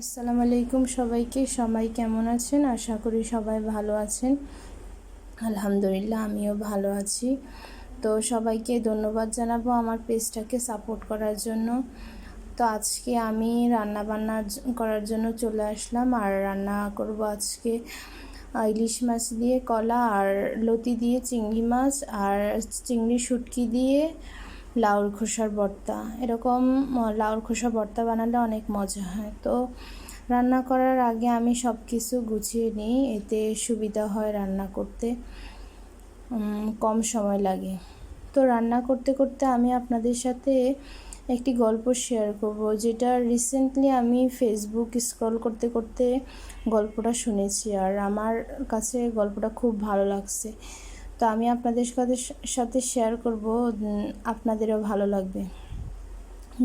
আসসালামু আলাইকুম সবাইকে। সবাই কেমন আছেন? আশা করি সবাই ভালো আছেন। আলহামদুলিল্লাহ, আমিও ভালো আছি। তো সবাইকে ধন্যবাদ জানাব আমার পেজটাকে সাপোর্ট করার জন্য। তো আজকে আমি রান্না বান্না করার জন্য চলে আসলাম। আর রান্না করব আজকে ইলিশ মাছ দিয়ে কলা আর লতি দিয়ে চিংড়ি মাছ আর চিংড়ি শুটকি দিয়ে লাউর খোসার ভর্তা। এরকম লাউর খোসা ভর্তা বানালে অনেক মজা হয়। তো রান্না করার আগে আমি সব কিছু গুছিয়ে নিই, এতে সুবিধা হয় রান্না করতে। কম সময় লাগে। তো রান্না করতে করতে আমি আপনাদের সাথে একটি গল্প শেয়ার করব, যেটা রিসেন্টলি আমি ফেসবুক স্ক্রল করতে করতে গল্পটা শুনেছি। আর আমার কাছে গল্পটা খুব ভালো লাগছে। তো আমি আপনাদের সাথে শেয়ার করব আপনাদেরও ভালো লাগবে।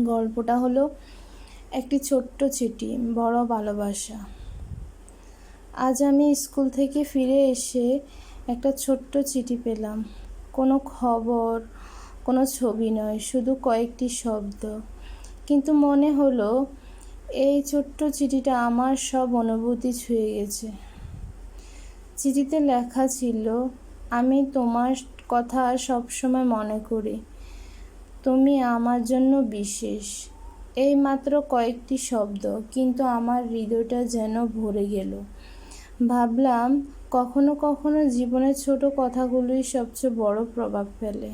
গল্পটা হলো একটি ছোট্ট চিঠি, বড় ভালোবাসা। আজ আমি স্কুল থেকে ফিরে এসে একটা ছোট্ট চিঠি পেলাম। কোনো খবর, কোনো ছবি নয়, শুধু কয়েকটি শব্দ। কিন্তু মনে হলো, এই ছোট্ট চিঠিটা আমার সব অনুভূতি ছুঁয়ে গেছে। চিঠিতে লেখা ছিল আমি তোমার কথা সবসময় মনে করি। তুমি আমার জন্য বিশেষ। এই মাত্র কয়েকটি শব্দ, কিন্তু আমার হৃদয়টা যেন ভরে গেল। ভাবলাম, কখনো কখনো জীবনের ছোট কথাগুলোই সবচেয়ে বড় প্রভাব ফেলে।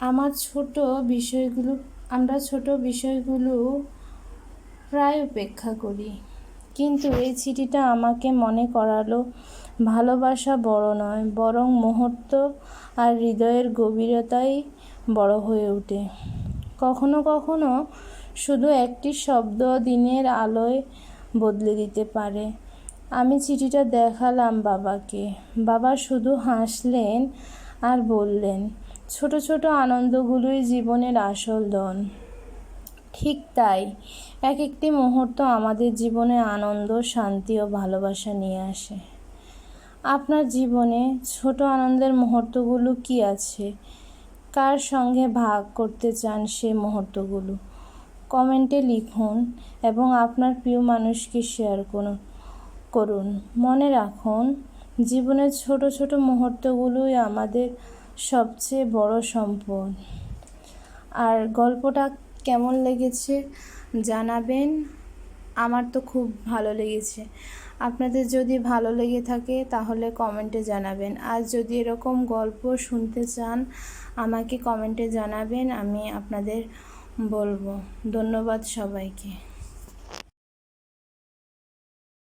আমার ছোট বিষয়গুলো, আমরা ছোট বিষয়গুলো প্রায় উপেক্ষা করি। কিন্তু এই চিঠিটা আমাকে মনে করালো ভালোবাসা বড় নয়, বরং মুহূর্ত আর হৃদয়ের গভীরতাই বড় হয়ে ওঠে। কখনো কখনো শুধু একটি শব্দ দিনের আলোয় বদলে দিতে পারে। আমি চিঠিটা দেখালাম বাবাকে। বাবা শুধু হাসলেন আর বললেন, ছোট ছোট আনন্দগুলোই জীবনের আসল ধন। ঠিক তাই এক একটি মুহূর্ত আমাদের জীবনে আনন্দ, শান্তি ও ভালোবাসা নিয়ে আসে। আপনার জীবনে ছোট আনন্দের মুহূর্তগুলো কি আছে? কার সঙ্গে ভাগ করতে চান সে মুহূর্তগুলো? কমেন্টে লিখুন এবং আপনার প্রিয় মানুষকে শেয়ার করুন করুন। মনে রাখুন, জীবনের ছোট ছোট মুহূর্তগুলোই আমাদের সবচেয়ে বড় সম্পদ। আর গল্পটা কেমন লেগেছে জানাবেন। আমার তো খুব ভালো লেগেছে। আপনাদের যদি ভালো লেগে থাকে তাহলে কমেন্টে জানাবেন। আর যদি এরকম গল্প শুনতে চান, আমাকে কমেন্টে জানাবেন, আমি আপনাদের বলব। ধন্যবাদ সবাইকে।